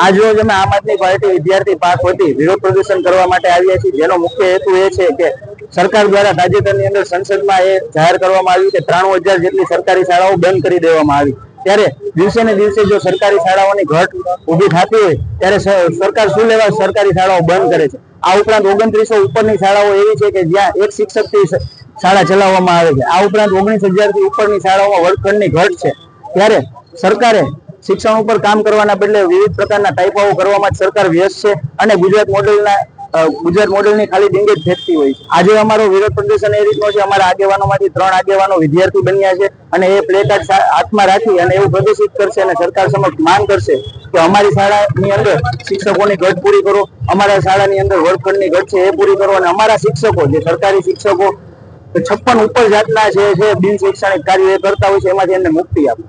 આજ રોજ અમે આમ આદમી પાર્ટી વિદ્યાર્થી પાક વતી વિરોધ પ્રદર્શન કરવા માટે આવ્યા છીએ. જેનો મુખ્ય હેતુ એ છે કે સરકાર દ્વારા તાજેતરની અંદર સંસદમાં એ જાહેર કરવામાં આવ્યું કે ત્રાણું હજાર જેટલી સરકારી શાળાઓ બંધ કરી દેવામાં આવી. ત્યારે દિવસે ને દિવસે જો સરકારી શાળાઓની ઘટ ઊભી થતી હોય, ત્યારે સરકાર શું લેવા સરકારી શાળાઓ બંધ કરે છે? આ ઉપરાંત ઓગણત્રીસો ઉપરની શાળાઓ એવી છે કે જ્યાં એક શિક્ષકથી થી શાળા ચલાવવામાં આવે છે. આ ઉપરાંત ઓગણીસ હજારથી ઉપરની શાળાઓમાં વર્ગખંડની ઘટ છે. ત્યારે સરકારે શિક્ષણ ઉપર કામ કરવાના બદલે વિવિધ પ્રકારના ટાઈપાઓ કરવામાં સરકાર વ્યસ્ત છે અને ગુજરાત મોડેલના ગુજરાત મોડેલની ખાલી ડીંગે જ ફેંકતી હોય છે. આજે અમારો વિરોધ પ્રદર્શન એ રીતનો છે, અમારા આગેવાનોમાંથી ત્રણ આગેવાનો વિદ્યાર્થી બન્યા છે અને એ પ્લે કાર્ડ હાથમાં રાખી અને એવું પ્રદર્શિત કરશે અને સરકાર સમક્ષ માંગ કરશે કે અમારી શાળાની અંદર શિક્ષકોની ઘટ પૂરી કરો, અમારા શાળાની અંદર વર્ગખંડની ઘટ છે એ પૂરી કરો અને અમારા શિક્ષકો, જે સરકારી શિક્ષકો, છપ્પન ઉપર જાતના છે બિન શૈક્ષણિક કાર્યો એ કરતા હોય છે, એમાંથી એમને મુક્તિ આપો.